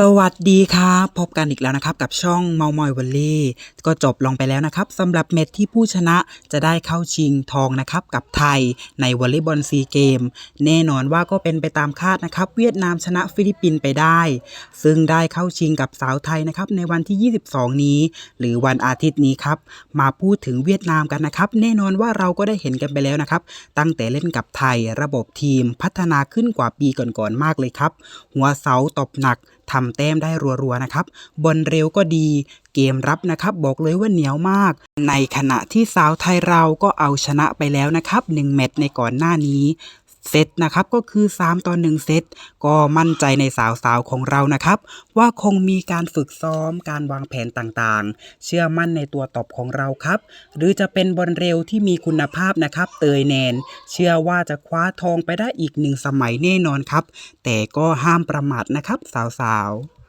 สวัสดีครับพบกันอีกแล้วนะครับกับช่องเมามอยวอลเล่ก็จบลงไปแล้วนะครับสำหรับเม็ดที่ผู้ชนะจะได้เข้าชิงทองนะครับกับไทยในวอลเลย์บอลซีเกม แน่นอนว่าก็เป็นไปตามคาดนะครับ เวียดนามชนะฟิลิปปินส์ไปได้ ซึ่งได้เข้าชิงกับสาวไทยนะครับในวันที่ 22 นี้ หรือวันอาทิตย์นี้ครับมาพูดถึงเวียดนามกันนะครับ แน่นอนว่าเราก็ได้เห็นกันไปแล้วนะครับ ตั้งแต่เล่นกับไทยระบบทีมพัฒนาขึ้นกว่าปีก่อนๆมากเลยครับ หัวเสาตบหนักทำแต้มได้รัวๆนะครับบอลเร็วก็ดี เกมรับนะครับ บอกเลยว่าเหนียวมาก ในขณะที่สาวไทยเราก็เอาชนะไปแล้วนะครับ1แมตช์ในก่อนหน้านี้ เซตนะครับก็คือ 3 ต่อ 1 เซตก็มั่นใจในสาวๆของเรานะครับ ว่าคงมีการฝึกซ้อมการวางแผนต่างๆ เชื่อมั่นในตัวตบของเราครับ หรือจะเป็นบอลเร็วที่มีคุณภาพนะครับ เตยแนน เชื่อว่าจะคว้าทองไปได้อีกหนึ่งสมัยแน่นอนครับ แต่ก็ห้ามประมาทนะครับสาวๆ